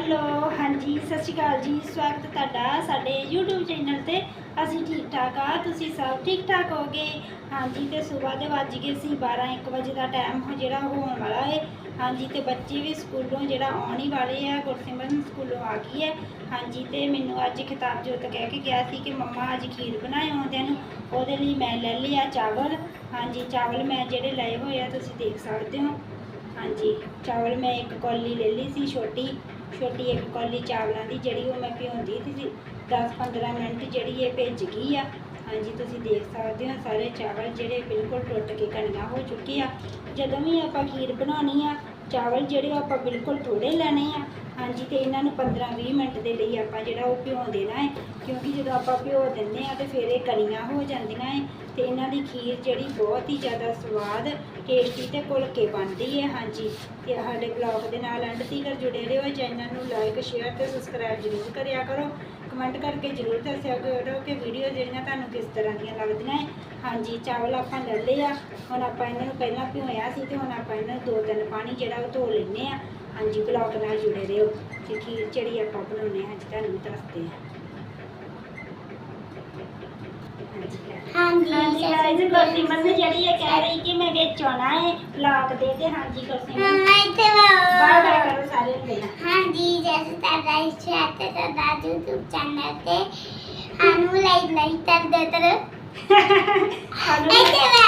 Hello, ਹਾਂਜੀ, ਸਤਿ ਸ਼੍ਰੀ ਅਕਾਲ ਜੀ। ਸਵਾਗਤ ਤੁਹਾਡਾ ਸਾਡੇ YouTube ਚੈਨਲ ਤੇ। ਅਸੀਂ ਠੀਕ ਠਾਕ ਆ, ਤੁਸੀਂ ਸਭ ਠੀਕ ਠਾਕ ਹੋਗੇ? ਹਾਂਜੀ, ਤੇ ਸਵੇਰ ਦੇ ਵੱਜ ਗਏ ਸੀ 12 1 ਵਜੇ ਦਾ ਟਾਈਮ ਹੋ ਜਿਹੜਾ ਹੋਣ ਵਾਲਾ ਹੈ ਹਾਂਜੀ, ਤੇ ਬੱਚੇ ਵੀ ਸਕੂਲੋਂ ਜਿਹੜਾ ਆਉਣ ਹੀ ਵਾਲੇ ਆ, ਗੁਰਸਿਮਰਨ ਸਕੂਲੋਂ ਆ ਗਈ ਹੈ। ਹਾਂਜੀ, ਤੇ ਮੈਨੂੰ ਅੱਜ ਖਿਤਾਬ ਜੋਤ ਕਹਿ ਕੇ ਗਿਆ ਸੀ ਕਿ ਮੰਮਾ ਅੱਜ ਖੀਰ ਬਣਾਏ ਆਉਂਦਿਆਂ ਨੂੰ। ਉਹਦੇ ਲਈ ਮੈਂ ਲੈ ਲਿਆ ਚਾਵਲ। ਹਾਂਜੀ, ਚਾਵਲ ਮੈਂ ਜਿਹੜੇ ਲਏ ਹੋਏ ਆ, ਤੁਸੀਂ ਦੇਖ ਸਕਦੇ ਹੋ। ਹਾਂਜੀ, ਚਾਵਲ ਮੈਂ ਇੱਕ ਕੌਲੀ ਲੈ ਲਈ ਸੀ ਛੋਟੀ। ਛੋਟੀ ਇੱਕ ਕੌਲੀ ਚਾਵਲਾਂ ਦੀ ਜਿਹੜੀ ਉਹ ਮੈਂ ਭਿਉਂਦੀ ਸੀ 10-15 ਮਿੰਟ ਜਿਹੜੀ ਇਹ ਭਿੱਜ ਗਈ ਆ। ਹਾਂਜੀ, ਤੁਸੀਂ ਦੇਖ ਸਕਦੇ ਹੋ ਸਾਰੇ ਚਾਵਲ ਜਿਹੜੇ ਬਿਲਕੁਲ ਟੁੱਟ ਕੇ ਕਣੀਆਂ ਹੋ ਚੁੱਕੇ ਆ। ਜਦੋਂ ਵੀ ਆਪਾਂ ਖੀਰ ਬਣਾਉਣੀ ਆ, ਚਾਵਲ ਜਿਹੜੇ ਉਹ ਆਪਾਂ ਬਿਲਕੁਲ ਥੋੜੇ ਲੈਣੇ ਆ। ਹਾਂਜੀ, ਤੇ ਇਹਨਾਂ ਨੂੰ 15-20 ਮਿੰਟ ਦੇ ਲਈ ਆਪਾਂ ਜਿਹੜਾ ਉਹ ਭਿਓ ਦੇਣਾ ਹੈ, ਕਿਉਂਕਿ ਜਦੋਂ ਆਪਾਂ ਭਿਓ ਦਿੰਦੇ ਆ ਤੇ ਫਿਰ ਇਹ ਕਣੀਆਂ ਹੋ ਜਾਂਦੀਆਂ ਹੈ, ਤੇ ਇਹਨਾਂ ਦੀ ਖੀਰ ਜਿਹੜੀ ਬਹੁਤ ਹੀ ਜ਼ਿਆਦਾ ਸਵਾਦ ਟੇਸਟੀ ਤੇ ਘੁਲ ਕੇ ਬਣਦੀ ਹੈ। ਹਾਂਜੀ, ਤੇ ਸਾਡੇ ਬਲੌਗ ਦੇ ਨਾਲ ਐਂਡ ਤੀਕਰ ਜੁੜੇ ਰਹੋ ਚੈਨਲ ਨੂੰ ਲਾਈਕ ਸ਼ੇਅਰ ਤੇ ਸਬਸਕ੍ਰਾਈਬ ਜ਼ਰੂਰ ਕਰਿਆ ਕਰੋ। ਕਮੈਂਟ ਕਰਕੇ ਜ਼ਰੂਰ ਦੱਸਿਆ ਕਰੋ ਕਿ ਵੀਡੀਓ ਜਿਹੜੀਆਂ ਤੁਹਾਨੂੰ ਕਿਸ ਤਰ੍ਹਾਂ ਦੀਆਂ ਲੱਗਦੀਆਂ ਹੈ। ਹਾਂਜੀ, ਚਾਵਲ ਆਪਾਂ ਲੈ ਲਏ ਆ, ਹੁਣ ਆਪਾਂ ਇਹਨਾਂ ਨੂੰ ਪਹਿਲਾਂ ਭਿਓਇਆ ਸੀ ਤੇ ਹੁਣ ਆਪਾਂ ਇਹਨਾਂ ਨੂੰ ਦੋ ਤਿੰਨ ਪਾਣੀ ਜਿਹੜਾ ਉਹ ਧੋ ਲੈਂਦੇ ਆ ਹਾਂਜੀ ਬਲੌਗ ਨਾਲ ਜੁੜੇ ਰਹੋ ਤੇ ਖੀਰ ਜਿਹੜੀ ਆਪਾਂ ਬਣਾਉਣੇ ਆ ਅੱਜ ਤੁਹਾਨੂੰ ਦੱਸਦੇ ਆ ਹਾਂਜੀ ਹਾਂਜੀ ਗਾਇਜ਼ ਗੁਰਸਿਮਰਨ ਨੇ ਜਿਹੜੀ ਇਹ ਕਹਿ ਰਹੀ ਕਿ ਮੈਂ ਵਿੱਚ ਆਉਣਾ ਹੈ ਬਲੌਗ ਦੇ ਤੇ ਹਾਂਜੀ ਗੁਰਸਿਮਰਨ ਮੰਮਾ ਇੱਥੇ ਬਾਏ ਬਾਏ ਕਰੋ ਸਾਰੇ ਪਹਿਲਾਂ ਹਾਂਜੀ ਜੈਸੇ ਤੁਹਾਡਾ ਇੱਛਾ ਹੈ ਤੇ ਤੁਹਾਡਾ YouTube ਚੈਨਲ ਤੇ ਸਾਨੂੰ ਲਾਈਕ ਲਾਈਕ ਕਰ ਦੇ ਤਰ ਇੱਥੇ ਵਾ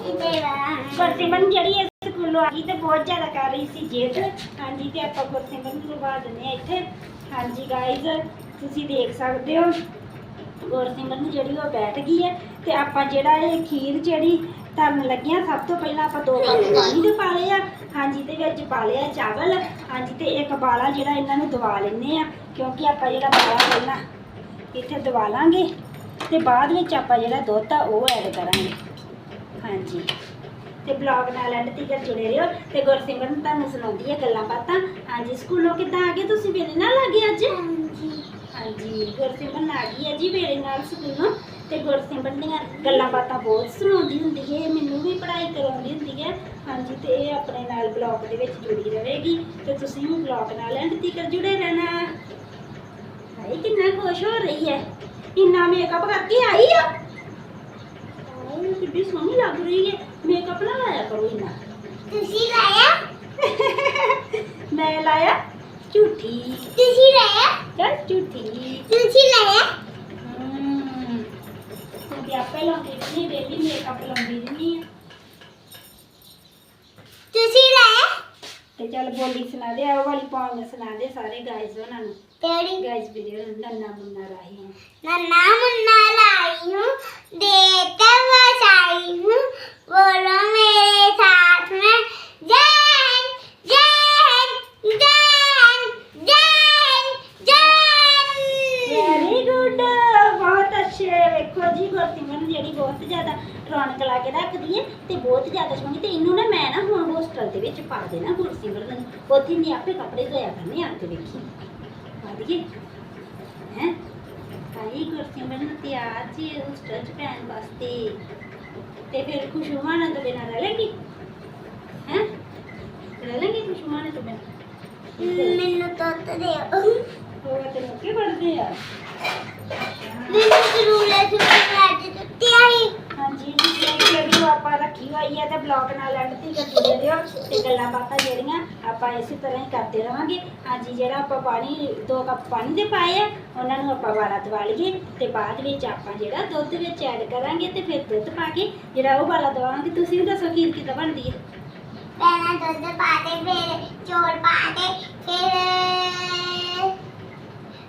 ਇੱਥੇ ਵਾ ਗੁਰਸਿਮਰਨ ਜਿਹੜੀ ਇਸ ਸਕੂਲੋਂ ਤੇ ਬਹੁਤ ਜ਼ਿਆਦਾ ਕਰ ਰਹੀ ਸੀ ਜਿੱਦ ਹਾਂਜੀ, ਤੇ ਆਪਾਂ ਗੁਰਸਿਮਰਨ ਨੂੰ ਲਵਾ ਦਿੰਦੇ ਆ ਇੱਥੇ। ਹਾਂਜੀ ਗਾਇਜ਼ ਤੁਸੀਂ ਦੇਖ ਸਕਦੇ ਹੋ, ਗੁਰਸਿਮਰਨ ਜਿਹੜੀ ਉਹ ਬੈਠ ਗਈ ਹੈ। ਤੇ ਆਪਾਂ ਜਿਹੜਾ ਇਹ ਖੀਰ ਜਿਹੜੀ ਧਰਨ ਲੱਗਿਆ, ਸਭ ਤੋਂ ਪਹਿਲਾਂ ਆਪਾਂ ਦੋ ਕੱਪ ਪਾਣੀ ਦੇ ਪਾ ਲਏ ਆ। ਹਾਂਜੀ, ਤੇ ਵਿੱਚ ਪਾ ਲਿਆ ਚਾਵਲ। ਹਾਂਜੀ, ਤੇ ਇੱਕ ਬਾਲਾ ਜਿਹੜਾ ਇਹਨਾਂ ਨੂੰ ਦਵਾ ਲੈਨੇ ਆ ਕਿਉਂਕਿ ਆਪਾਂ ਜਿਹੜਾ ਬਾਲਾ ਪਹਿਲਾਂ ਇੱਥੇ ਦਵਾ ਲਾਂਗੇ। ਤੇ ਬਾਅਦ ਵਿੱਚ ਆਪਾਂ ਜਿਹੜਾ ਦੁੱਧ ਆ, ਉਹ ਐਡ ਕਰਾਂਗੇ। ਹਾਂਜੀ। ਤੇ ਬਲੌਗ ਨਾਲ ਐਂਡ ਤੱਕ ਜੁੜੇ ਰਹੋ ਤੇ ਗੁਰਸਿਮਰਨ ਤੁਹਾਨੂੰ ਸੁਣਾਉਂਦੀ ਹੈ ਗੱਲਾਂ ਬਾਤਾਂ। ਹਾਂਜੀ ਸਕੂਲੋਂ ਕਿੱਦਾਂ ਆ ਗਏ ਤੁਸੀਂ? ਮੇਰੇ ਨਾਲ ਆ ਗਏ ਅੱਜ? ਹਾਂਜੀ। ਹਾਂਜੀ ਗੁਰਸਿਮਰਨ ਆ ਗਈ ਹੈ ਜੀ ਮੇਰੇ ਨਾਲ ਸਕੂਲੋਂ ਤੇ ਗੁਰਸਿਮਰਨ ਦੀਆਂ ਗੱਲਾਂ ਬਾਤਾਂ ਬਹੁਤ ਸੁਣਾਉਂਦੀ ਹੁੰਦੀ ਹੈ ਮੈਨੂੰ ਵੀ ਪੜ੍ਹਾਈ ਕਰਾਉਂਦੀ ਹੁੰਦੀ ਹੈ। ਹਾਂਜੀ ਤੇ ਇਹ ਆਪਣੇ ਨਾਲ ਬਲੌਗ ਦੇ ਵਿੱਚ ਜੁੜੀ ਰਹੇਗੀ ਤੇ ਤੁਸੀਂ ਵੀ ਬਲੌਗ ਨਾਲ ਐਂਡ ਤੱਕ ਜੁੜੇ ਰਹਿਣਾ। ਹਾਏ ਕਿੰਨਾ ਖੁਸ਼ ਹੋ ਰਹੀ ਹੈ। ਇੰਨਾ ਮੇਕਅਪ ਕਰਕੇ ਆਈ ਆ। ਹਾਏ ਕਿੰਨੀ ਸੋਹਣੀ ਲੱਗ ਰਹੀ ਹੈ। ਮੇਕਅਪ ਨਾ ਲਾਇਆ ਕਰੋ ਇੰਨਾ ਤੁਸੀਂ ਲਾਇਆ ਮੈਂ ਲਾਇਆ ਝੂਠੀ ਤੁਸੀਂ ਲਾਇਆ ਚਲ ਝੂਠੀ ਤੁਸੀਂ ਲਾਇਆ ਤੇ ਆਪੇ ਲਾਉਂਦੀ ਨਹੀਂ ਡੇਲੀ ਮੇਕਅਪ ਲਾਉਂਦੀ ਨਹੀਂ ਆ ਤੁਸੀਂ ਲਾਇਆ ਤੇ ਚਲ ਬੋਲੀ ਸੁਣਾ ਦੇ ਆਹ ਵਾਲੀ ਪਾਉਣ ਸੁਣਾ ਦੇ ਸਾਰੇ ਗਾਇਜ਼ ਉਹਨਾਂ ਨੂੰ ਕਿਹੜੀ ਗਾਇਜ਼ ਵੀਡੀਓ ਨੰਨਾ ਮੁੰਨਾ ਰਾਹੀ ਨੰਨਾ ਮੁੰਨਾ ਰਾਹੀ ਨੂੰ ਦੇਤਾ देते बसाई हूँ बोलो मेरे साथ में जय हिंद, जय हिंद, जय हिंद, जय हिंद, जय हिंद। ਵੈਰੀ ਗੁੱਡ ਬਹੁਤ ਅੱਛੇ ਵੇਖੋ ਜੀ ਗੁਰਸਿਮਰਨ ਜਿਹੜੀ ਬਹੁਤ ਜ਼ਿਆਦਾ ਰੌਣਕ ਲਾ ਕੇ ਰੱਖਦੀ ਹੈ ਤੇ ਬਹੁਤ ਜ਼ਿਆਦਾ ਸੋਹਣੀ ਤੇ ਇਹਨੂੰ ਨਾ ਮੈਂ ਨਾ ਹੁਣ ਹੋਸਟਲ ਦੇ ਵਿੱਚ ਪਾ ਦੇਣਾ ਗੁਰਸਿਮਰਨ ਨੂੰ ਉੱਥੇ ਨਹੀਂ ਆਪੇ ਕੱਪੜੇ ਧੋਇਆ ਕਰਨੇ ਆ ਕੇ ਵੇਖੀ ਵਧੀਆ ਹੈ ਆਈ ਗੁਰਸਿਮਰਨ ਨੂੰ ਤਿਆਰ ਜੀ ਹੋਸਟਲ ਚ ਪੈਣ ਵਾਸਤੇ ਤੇ ਫਿਰ ਖੁਸ਼ੂਮਾਨਾ ਤੋਂ ਬਿਨਾਂ ਰਹਿ ਲੈਂਗੀ ਹੈ? ਰਹਿ ਲੈਂਗੀ ਖੁਸ਼ੂਮਾਨਾ ਤੋਂ ਬਿਨਾਂ ਮੈਨੂੰ ਦੁੱਧ ਦਿਓ ਉਹ ਤੇ ਮੁੱਕੇ ਪੜਦੇ ਆ? ਮੈਨੂੰ ਜ਼ਰੂਰ ਜ਼ਰੂਰ ਅੱਜ ਦਿੱਤੀ ਆਈ? ਵੀਡੀਓ ਆਪਾਂ ਰੱਖੀ ਹੋਈ ਹੈ ਤੇ ਬਲੌਗ ਨਾਲ ਐਂਡ ਤੱਕ ਜੁੜੇ ਰਹੋ ਤੇ ਗੱਲਾਂ ਬਾਤਾਂ ਜਿਹੜੀਆਂ ਆਪਾਂ ਇਸੇ ਤਰ੍ਹਾਂ ਹੀ ਕਰਦੇ ਰਵਾਂਗੇ। ਹਾਂਜੀ ਜਿਹੜਾ ਆਪਾਂ ਪਾਣੀ ਦੋ ਕੱਪ ਪਾਣੀ ਦੇ ਪਾਏ ਆ ਉਹਨਾਂ ਨੂੰ ਆਪਾਂ ਵਾਲਾ ਦਵਾ ਲਈਏ ਤੇ ਬਾਅਦ ਵਿੱਚ ਆਪਾਂ ਜਿਹੜਾ ਦੁੱਧ ਵਿੱਚ ਐਡ ਕਰਾਂਗੇ ਤੇ ਫਿਰ ਦੁੱਧ ਪਾ ਕੇ ਜਿਹੜਾ ਉਹ ਵਾਲਾ ਦਵਾਵਾਂਗੇ ਤੁਸੀਂ ਵੀ ਦੱਸੋ ਖੀਰ ਕਿੱਦਾਂ ਬਣਦੀ ਹੈ? ਪਹਿਲਾਂ ਦੁੱਧ ਪਾ ਦੇ ਫਿਰ ਚੌਲ ਪਾ ਦੇ ਫਿਰ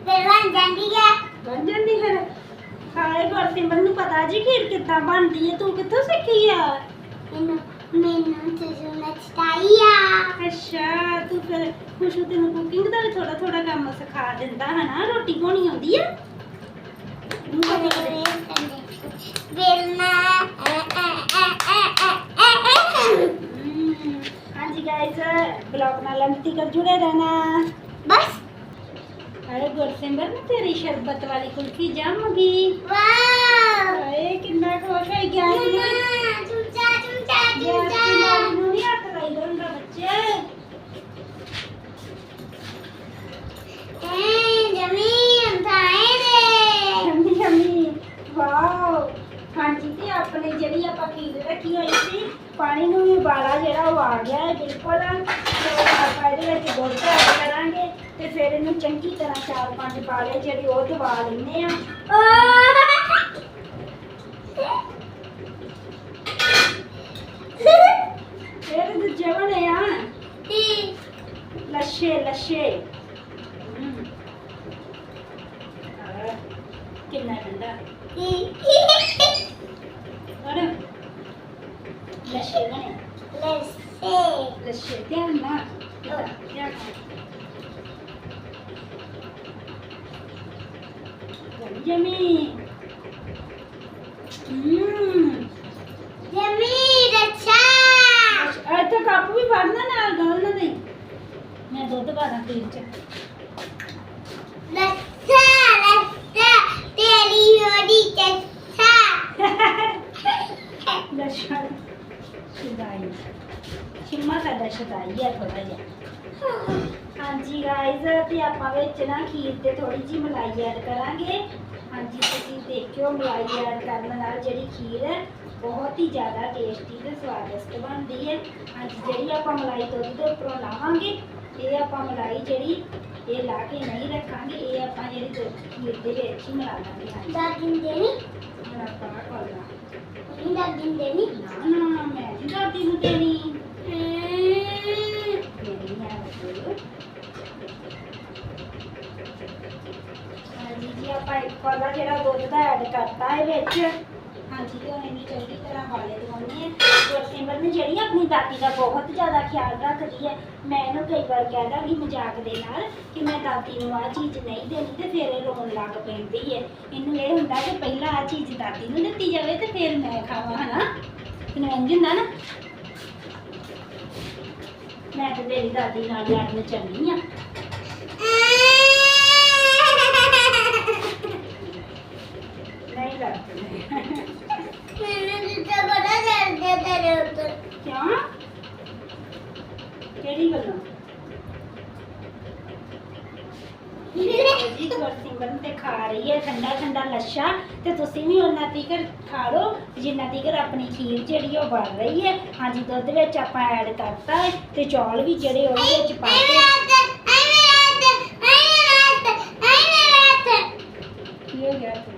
ਫਿਰ ਬਣ ਜਾਂਦੀ ਹੈ। ਬਣ ਜਾਂਦੀ ਫਿਰ ਹਾਏ ਗੁਰਸਿਮਰਨ ਨੂੰ ਪਤਾ ਜੀ ਖੀਰ ਕਿੱਦਾਂ ਬਣਦੀ ਹੈ। ਤੂੰ ਕਿੱਥੋਂ ਸਿੱਖੀ ਆ? ਮੈਨੂੰ ਮੈਨੂੰ ਤੁਸੀਂ ਨਚਤਾਈ ਆ। ਅੱਛਾ ਤੂੰ ਫਿਰ ਖੁਸ਼ੂ ਤੈਨੂੰ ਕੁਕਿੰਗ ਦਾ ਵੀ ਥੋੜਾ ਥੋੜਾ ਕੰਮ ਸਿਖਾ ਦਿੰਦਾ ਹਨਾ ਰੋਟੀ ਪਾਉਣੀ ਆਉਂਦੀ ਆ? ਨੂੰ ਵੇਲਣਾ ਹਾਂਜੀ ਗਾਇਸ ਬਲੌਗ ਨਾਲ ਅੰਤੀ ਕਰ ਜੁੜੇ ਰਹਿਣਾ। ਬਸ। ਹਾਏ ਗੁਰਸਿਮਰਨ ਤੇਰੀ ਸ਼ਰਬਤ ਵਾਲੀ ਕੁਲਫੀ ਜੰਮ ਗਈ। ਵਾਓ ਹਾਏ ਕਿੰਨਾ ਖੁਸ਼ ਹੋਈ ਗਿਆ ਮੰਮਾ ਚੁੰਚਾ ਚੁੰਚਾ ਗੈਸ ਦੀ ਚੁੰਚਾ ਨਾਲੀ ਨੂੰ ਨਹੀਂ ਹੱਥ ਲਾਈਦਾ ਹੁੰਦਾ ਬੱਚੇ ਆਪਣੀ ਜਿਹੜੀ ਆਪਾਂ ਖੀਰ ਰੱਖੀ ਹੋਈ ਸੀ ਪਾਣੀ ਨੂੰ ਵੀ ਉਬਾਲਾ ਜਿਹੜਾ ਉਹ ਆ ਗਿਆ ਹੈ ਬਿਲਕੁਲ ਤੇ ਆਪਾਂ ਇਹਦੇ ਵਿੱਚ ਦੁੱਧ ਐਡ ਕਰਾਂਗੇ ਤੇ ਫਿਰ ਇਹਨੂੰ ਚੰਗੀ ਤਰ੍ਹਾਂ ਚਾਰ ਪੰਜ ਪਾਲੇ ਜਿਹੜੀ ਉਹ ਦਬਾ ਲੈਂਦੇ ਆ। ਤੇ ਦੂਜੇ ਬਣੇ ਆ। ਲੱਛੇ ਲੱਛੇ। ਕਿੰਨਾ ਠੰਡਾ। ਔਰ ਲੱਛੇ ਬਣੇ। ਲੱਛੇ। ਧਿਆਨ ਨਾਲ। ਧਿਆਨ ਨਾਲ। ਜਮੀ ਹਮ ਅੱਜ ਤੱਕ ਕੱਪ ਵੀ ਫੜਨਾ ਨਾਲ ਗੱਲ ਨਾ ਦੇ ਮੈਂ ਦੁੱਧ ਪਾ ਦਾਂ ਖੀਰ ਚ ਲੱਛਾ ਸ਼ਿਦਾਈ ਸ਼ਿਮਾ ਸਾਡਾ ਸ਼ਿਦਾਈ ਹੈ ਥੋੜਾ ਜਿਹਾ ਹਾਂਜੀ ਗਾਇਜ਼ ਤੇ ਆਪਾਂ ਵਿੱਚ ਨਾ ਖੀਰ ਤੇ ਥੋੜੀ ਜੀ ਮਲਾਈ ਐਡ ਕਰਾਂਗੇ ਹਾਂਜੀ ਤੁਸੀਂ ਦੇਖਿਓ ਮਲਾਈ ਐਡ ਕਰਨ ਨਾਲ ਜਿਹੜੀ ਖੀਰ ਹੈ ਬਹੁਤ ਹੀ ਜ਼ਿਆਦਾ ਟੇਸਟੀ ਤੇ ਸਵਾਦਿਸ਼ਟ ਬਣਦੀ ਹੈ। ਹਾਂਜੀ ਜਿਹੜੀ ਆਪਾਂ ਮਲਾਈ ਦੁੱਧ ਦੇ ਉੱਪਰੋਂ ਲਾਵਾਂਗੇ ਇਹ ਆਪਾਂ ਮਲਾਈ ਜਿਹੜੀ ਇਹ ਲਾ ਕੇ ਨਹੀਂ ਰੱਖਾਂਗੇ ਇਹ ਆਪਾਂ ਜਿਹੜੀ ਦੁੱਧ ਖੀਰ ਦੇ ਵਿੱਚ ਹੀ ਮਿਲਾ ਦਾਂਗੇ ਹਾਂਜੀ। ਹੁਣ ਆਪਾਂ ਆਹ ਕੋਲਾ ਨਾ ਨਾ ਮੈਂ ਨਹੀਂ ਦਾਦੀ ਨੂੰ ਦੇਣੀ। ਮੇਰੀ ਹੈ। ਉਹ ਹਾਂਜੀ ਜੀ ਆਪਾਂ ਇੱਕ ਕੋਲਾ ਜਿਹੜਾ ਦੁੱਧ ਦਾ ਐਡ ਕਰਤਾ ਹੈ ਵਿੱਚ। ਹਾਂਜੀ ਤੇ ਹੁਣ ਇਹਨੂੰ ਚੰਗੀ ਤਰ੍ਹਾਂ ਵਾਲੇ ਦਵਾਉਣੇ ਆ ਗੁਰਸਿਮਰ ਨੇ ਜਿਹੜੀ ਆਪਣੀ ਦਾਦੀ ਦਾ ਬਹੁਤ ਜ਼ਿਆਦਾ ਖਿਆਲ ਰੱਖਦੀ ਹੈ ਮੈਂ ਇਹਨੂੰ ਕਈ ਵਾਰ ਕਹਿ ਦਾਂਗੀ ਮਜ਼ਾਕ ਦੇ ਨਾਲ ਕਿ ਮੈਂ ਦਾਦੀ ਨੂੰ ਆਹ ਚੀਜ਼ ਨਹੀਂ ਦੇਣੀ ਤੇ ਫਿਰ ਇਹ ਰੋਣ ਲੱਗ ਪੈਂਦੀ ਹੈ। ਇਹਨੂੰ ਇਹ ਹੁੰਦਾ ਕਿ ਪਹਿਲਾਂ ਆਹ ਚੀਜ਼ ਦਾਦੀ ਨੂੰ ਦਿੱਤੀ ਜਾਵੇ ਤੇ ਫਿਰ ਮੈਂ ਖਾਵਾਂ ਹਨਾ? ਤੈਨੂੰ ਇੰਝ ਹੁੰਦਾ ਨਾ? ਮੈਂ ਤੇ ਤੇਰੀ ਦਾਦੀ ਨਾਲ ਲੜਨ ਚੱਲੀ ਆ ਨਹੀਂ ਲੜਦੀ ਕਿਉਂ ਕਿਹੜੀ ਗੱਲੋਂ ਜੀ ਗੁਰਸਿਮਰਨ ਤੇ ਖਾ ਰਹੀ ਹੈ ਠੰਡਾ ਠੰਡਾ ਲੱਛਾ ਤੇ ਤੁਸੀਂ ਵੀ ਉਹਨਾਂ ਤੀਕਰ ਖਾ ਲਓ ਜਿੰਨਾ ਤੀਕਰ ਆਪਣੀ ਉਹ ਬਣ ਰਹੀ ਹੈ। ਹਾਂਜੀ ਦੁੱਧ ਵਿੱਚ ਆਪਾਂ ਐਡ ਕਰਤਾ ਹੈ ਤੇ ਚੌਲ ਵੀ ਜਿਹੜੇ ਉਹਦੇ ਵਿੱਚ ਪਾ ਕੇ ਕੀ ਹੋ ਗਿਆ ਤੂੰ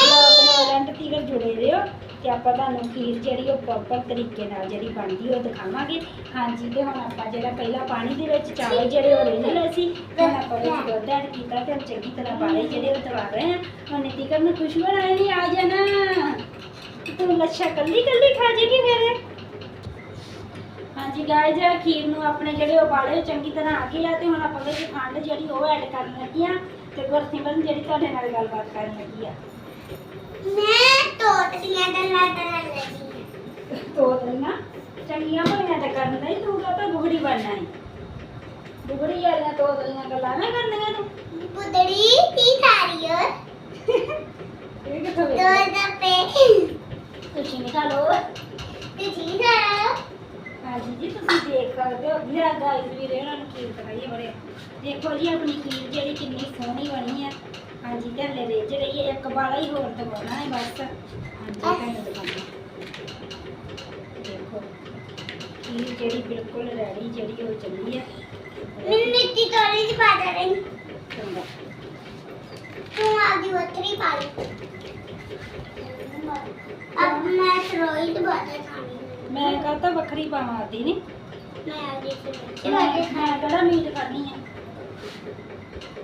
ਲੋਕ ਨਾਲ ਤੀਕਰ ਜੁੜੇ ਰਹੋ ਤੇ ਆਪਾਂ ਤੁਹਾਨੂੰ ਖੀਰ ਜਿਹੜੀ ਉਹ ਪ੍ਰੋਪਰ ਤਰੀਕੇ ਨਾਲ ਜਿਹੜੀ ਬਣਦੀ ਉਹ ਦਿਖਾਵਾਂਗੇ। ਹਾਂਜੀ ਤੇ ਹੁਣ ਆਪਾਂ ਜਿਹੜਾ ਪਹਿਲਾਂ ਪਾਣੀ ਦੇ ਵਿੱਚ ਚਾਵਲ ਜਿਹੜੇ ਉਹ ਰਿੰਨ ਲਏ ਸੀ ਹੁਣ ਆਪਾਂ ਵਿੱਚ ਦੁੱਧ ਐਡ ਕੀਤਾ ਤੇ ਚੰਗੀ ਤਰ੍ਹਾਂ ਬਾਰੇ ਜਿਹੜੇ ਉਹ ਦਵਾ ਰਹੇ ਹਾਂ ਹੁਣ ਤੀਕਰ ਨੂੰ ਖੁਸ਼ਬੂ ਆਣੀ ਆ ਜਾਣਾ। ਤੂੰ ਲੱਛਾ ਕੱਲੀ ਕੱਲੀ ਖਾ ਜੇਗੀ ਫਿਰ ਹਾਂਜੀ ਗਾਇਜ਼ ਖੀਰ ਨੂੰ ਆਪਣੇ ਜਿਹੜੇ ਉਬਾਲੇ ਚੰਗੀ ਤਰ੍ਹਾਂ ਆ ਗਏ ਆ ਤੇ ਹੁਣ ਆਪਾਂ ਵਿੱਚ ਖੰਡ ਜਿਹੜੀ ਉਹ ਐਡ ਕਰਨ ਲੱਗੀ ਆ ਤੇ ਗੁਰਸਿਮਰਨ ਜਿਹੜੀ ਤੁਹਾਡੇ ਨਾਲ ਗੱਲਬਾਤ ਕਰਨ ਲੱਗੀ ਆ। ਤੋਤਲੀਆਂ ਚੰਗੀਆਂ ਭਲੀਆਂ ਤਾਂ ਕਰਨ ਨਹੀਂ ਤੂੰ ਕਾ ਤਾਂ ਬੁਗੜੀ ਬਣਨਾ ਹੈ ਬੁਗੜੀ ਵਾਲੀਆਂ ਤੋਤਲੀਆਂ ਗੱਲਾਂ ਨਾ ਕਰਨੀਆਂ ਤੂੰ ਇਹ ਕਿੱਥੋਂ ਵੇਖ ਤੁਸੀਂ ਨਹੀਂ ਖਾ ਲਓ ਹਾਂਜੀ ਜੀ ਤੁਸੀਂ ਦੇਖ ਸਕਦੇ ਹੋ ਲਿਆ ਗਾਇਸ ਵੀ ਇਹਨਾਂ ਨੂੰ ਖੀਰ ਦਿਖਾਈਏ ਬੜੇ ਦੇਖੋ ਜੀ ਆਪਣੀ ਖੀਰ ਜਿਹੜੀ ਕਿੰਨੀ ਸੋਹਣੀ ਬਣੀ ਹੈ ਹਾਂਜੀ ਢੱਲੇ ਰੇਜ ਰਹੀ ਹੈ ਇੱਕ ਵਾਲਾ ਹੀ ਹੋਰ ਦਬਾਉਣਾ ਹੈ ਬਸ। ਹਾਂਜੀ ਤੁਹਾਨੂੰ ਦਿਖਾਉਂਦਾ ਦੇਖੋ ਇਹ ਜਿਹੜੀ ਬਿਲਕੁਲ ਰੈਡੀ ਜਿਹੜੀ ਉਹ ਚੱਲੀ ਹੈ ਮੈਨੂੰ ਮਿੱਟੀ ਤੋੜੀ ਚ ਪਾ ਦੇ ਰਹੀ। ਤੂੰ ਆ ਗਈ ਵਤਰੀ ਪਾ ਲਈ ਅਬ ਮੈਂ ਸਰੋਈ ਤੋਂ ਬਾਅਦ ਖਾਣੀ। ਮੈਂ ਕਹਤਾ ਵੱਖਰੀ ਪਾਵਾਂ ਆਦੀ ਨਹੀਂ ਮੈਂ ਆ ਗਈ ਸਰੋਈ ਤੋਂ ਬਾਅਦ ਖਾਣੀ ਕਿਹੜਾ ਮੀਟ ਖਾਣੀ ਹੈ?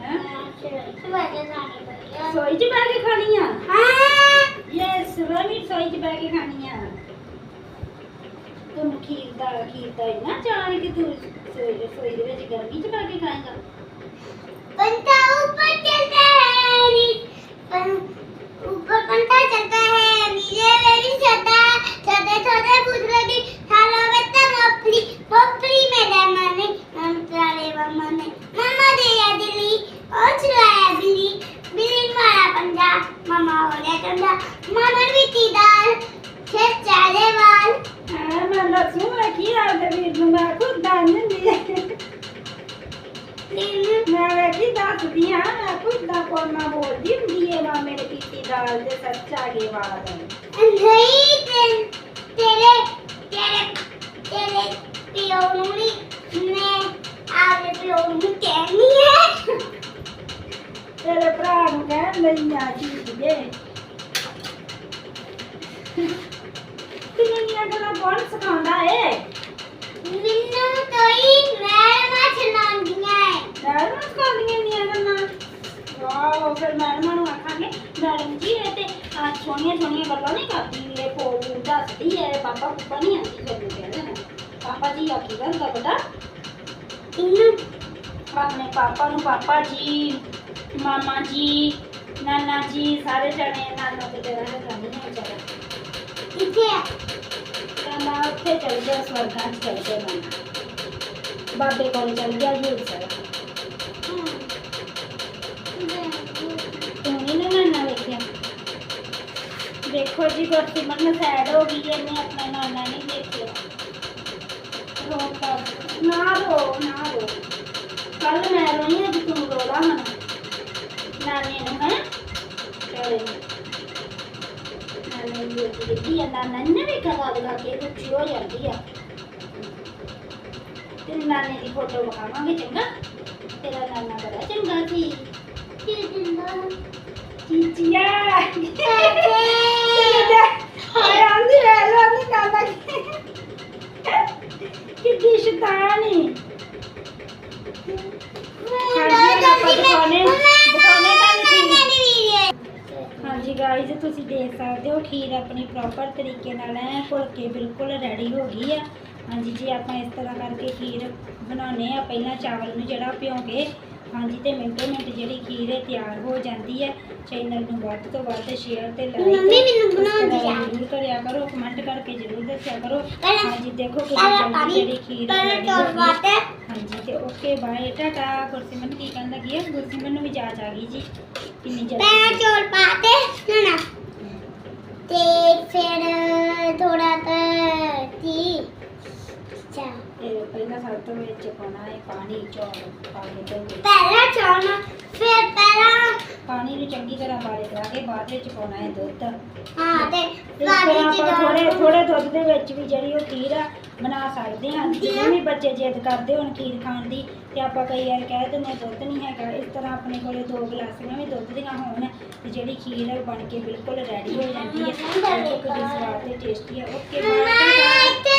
ਹੈ ਸਰੋਈ ਤੋਂ ਬਾਅਦ ਖਾਣੀ पड़ी ਸੋਈ 'ਚ ਬਹਿ ਕੇ ਖਾਣੀ ਆ हाँ ਯੈਸ ਰਮੀ ਸੋਈ 'ਚ ਬਹਿ ਕੇ ਖਾਣੀ ਆ ਤੂੰ ਖੀਰ ਦਾ ਖੀਰ ਦਾ ਇੰਨਾ ਚਾਹ ਕਿ ਤੂੰ ਸੋਈ ਰਸੋਈ ਦੇ ਵਿੱਚ ਗਰਮੀ 'ਚ ਬਹਿ ਕੇ ਖਾਏਗਾ पंखा ऊपर चलता है नी- पं- ऊपर पंखा चलता है नीचे में भी चलता है छोटे छोटे बुजुर्ग ਪੀਤੀ ਦਾਲ ਤੇ ਸੱਚਾ ਗੇ ਵਾਦ ਨਹੀਂ ਤੇ ਤੇਰੇ ਤੇਰੇ ਤੇਰੇ ਪਿਓ ਨੂੰ ਵੀ ਮੈਂ ਆਪਣੇ ਪਿਓ ਨੂੰ ਕਹਿਣੀ ਹੈ ਤੇਰੇ ਭਰਾ ਨੂੰ ਕਹਿਣ ਲਈ ਆ ਚੀਜ਼ ਦੇ ਕਿੰਨੀਆਂ ਗੱਲਾਂ ਕੌਣ ਸਿਖਾਉਂਦਾ ਏ? ਮੈਨੂੰ ਤੋਈ ਮੈਡਮਾਂ ਚਲਾਉਂਦੀਆਂ ਹੈ ਮੈਡਮ ਸਿਖਾਉਂਦੀਆਂ ਇੰਨੀਆਂ ਗੱਲਾਂ? ਵਾਓ ਫਿਰ ਆਖਾਂਗੇ ਮੈਡਮ ਜੀ ਇਹ ਤੇ ਆ ਸੋਹਣੀਆਂ ਸੋਹਣੀਆਂ ਗੱਲਾਂ ਨਹੀਂ ਕਰਦੀ, ਇਹ ਪੋ ਦੱਸਦੀ ਹੈ, ਪਾਪਾ, ਪੁੱਪਾ ਨਹੀਂ ਆਂਦੀ ਫਿਰ ਕਹਿੰਦੇ ਨੇ ਪਾਪਾ ਜੀ ਆਖੀ ਜਾਂਦਾ ਬੇਟਾ ਇਹਨੂੰ ਆਪਣੇ ਪਾਪਾ ਨੂੰ, ਪਾਪਾ ਜੀ, ਮਾਮਾ ਜੀ, ਨਾਨਾ ਜੀ, ਸਾਰੇ ਜਣੇ ਨਾਨਾ ਤੇ ਤੇਰਾ ਜਾਂਦੇ ਨੇ ਵਿਚਾਰਾ ਕਿੱਥੇ ਆ। ਕਹਿੰਦਾ, ਉੱਥੇ ਚਲ ਗਿਆ ਸਵਰਗਾਂ ਚ ਚਲ ਗਿਆ ਨਾਨਾ ਬਾਬੇ ਕੋਲ ਚਲ ਗਿਆ ਜੀ ਵਿਚਾਰਾ ਦੇਖੋ ਜੀ ਗੁਰਸਿਮਰਨ ਸੈਡ ਹੋ ਗਈ ਇਹਨੇ ਆਪਣਾ ਨਾਨਾ ਨਹੀਂ ਦੇਖਿਆ। ਰੋ ਨਾ ਰੋ ਨਾ ਰੋ। ਕੱਲ ਮੈਂ ਰੋਈ ਅੱਜ ਤੂੰ ਰੋਲਾ ਹੁਣ। ਨਾਨੇ ਨੂੰ, ਹੈ? ਚਲੇ। ਨਾਨੇ ਨੂੰ ਦਿੱਤੀ ਆ, ਨਾਨਾ ਨੇ ਵੀ ਕਰਾ ਲਗਾ ਕੇ ਉੱਚੀ ਹੋ ਜਾਂਦੀ ਆ। ਤੇਰੇ ਨਾਨੇ ਦੀ ਫੋਟੋ ਵਿਖਾਵਾਂਗੇ, ਚੰਗਾ? ਤੇਰਾ ਨਾਨਾ ਬੜਾ ਚੰਗਾ ਸੀ। ਚੀਚੀਆ। ਹਾਏ ਆਂਦੀ ਵੇ ਲੋ ਆਂਦੀ ਕਿੱਡੀ ਸ਼ੈਤਾਨੀ। ਹਾਂਜੀ ਗਾਇਜ਼ ਤੁਸੀਂ ਦੇਖ ਸਕਦੇ ਹੋ ਖੀਰ ਆਪਣੀ ਪ੍ਰੋਪਰ ਤਰੀਕੇ ਨਾਲ ਐ ਘੁਲ ਕੇ ਬਿਲਕੁਲ ਰੈਡੀ ਹੋ ਗਈ ਆ। ਹਾਂਜੀ ਜੀ ਆਪਾਂ ਇਸ ਤਰ੍ਹਾਂ ਕਰਕੇ ਖੀਰ ਬਣਾਉਨੇ ਆ ਪਹਿਲਾਂ ਚਾਵਲ ਨੂੰ ਜਿਹੜਾ ਕੇ ਹਾਂਜੀ ਤੇ ਮਿੰਟੋ ਮਿੰਟ ਜਿਹੜੀ ਖੀਰ ਹੈ ਤਿਆਰ ਹੋ ਜਾਂਦੀ ਹੈ ਚੈਨਲ ਨੂੰ ਵੱਧ ਤੋਂ ਵੱਧ ਸ਼ੇਅਰ ਤੇ ਲਾਈਕ ਮੰਮੀ ਮੈਨੂੰ ਬਣਾਉਂਦੀ ਆ। ਜ਼ਰੂਰ ਕਰਿਆ ਕਰੋ ਕਮੈਂਟ ਕਰਕੇ ਜ਼ਰੂਰ ਦੱਸਿਆ ਕਰੋ। ਪਹਿਲਾਂ- ਹਾਂਜੀ ਦੇਖੋ ਕਿੰਨੀ ਪਹਿਲਾਂ ਜਲਦੀ ਜਿਹੜੀ ਖੀਰ ਪਹਿਲਾਂ ਹੋ। ਹਾਂਜੀ ਤੇ ਓਕੇ ਬਾਏ ਟਾਟਾ ਗੁਰਸਿਮਰਨ ਕੀ ਕਹਿੰਦਾ ਕੀ ਹੈ? ਗੁਰਸਿਮਰਨ ਨੂੰ ਵੀ ਜਾਚ ਆ ਗਈ ਜੀ। ਕਿੰਨੀ ਪਹਿਲਾਂ ਜਲਦੀ ਚੌਲ ਪਾਤੇ ਨਾ ਤੇ ਫਿਰ ਥੋੜਾ ਤਾਂ ਤੀ ਚਾ ਪਹਿਲਾਂ ਸਭ ਤੋਂ ਵਿੱਚ ਪਾਉਣਾ ਹੈ ਪਾਣੀ ਚੌਲ ਪਾ ਕੇ ਤੇ ਵਿੱਚ ਪਹਿਲਾਂ ਚੌਲ ਫਿਰ ਪਹਿਲਾਂ ਪਾਣੀ ਨੂੰ ਚੰਗੀ ਤਰ੍ਹਾਂ ਬਾਰੇ ਕਰਾ ਕੇ ਬਾਅਦ ਵਿੱਚ ਪਾਉਣਾ ਹੈ ਦੁੱਧ। ਹਾਂ ਤੇ ਇਸ ਤਰ੍ਹਾਂ ਪਾਣੀ ਆਪਾਂ ਚ ਥੋੜੇ ਡੋਲ ਥੋੜੇ ਦੁੱਧ ਦੇ ਵਿੱਚ ਵੀ ਜਿਹੜੀ ਉਹ ਖੀਰ ਆ ਬਣਾ ਸਕਦੇ ਹਾਂ। ਵੀ ਬੱਚੇ ਜਿੱਦ ਕਰਦੇ ਹੋਣ ਖੀਰ ਖਾਣ ਦੀ ਤੇ ਆਪਾਂ ਕਈ ਵਾਰ ਕਹਿ ਦਿੰਦੇ ਹਾਂ ਦੁੱਧ ਨਹੀਂ ਹੈਗਾ। ਇਸ ਤਰ੍ਹਾਂ ਆਪਣੇ ਕੋਲੇ ਦੋ ਗਲਾਸੀਆਂ ਵੀ ਦੁੱਧ ਦੀਆਂ ਹੋਣ ਤੇ ਜਿਹੜੀ ਖੀਰ ਹੈ ਉਹ ਬਣ ਕੇ ਬਿਲਕੁਲ ਰੈਡੀ ਹੋ ਜਾਂਦੀ ਹੈ। ਦੇਖੋ ਕਿੰਨੀ ਸਵਾਦ ਤੇ ਟੇਸਟੀ ਹੈ। Okay bye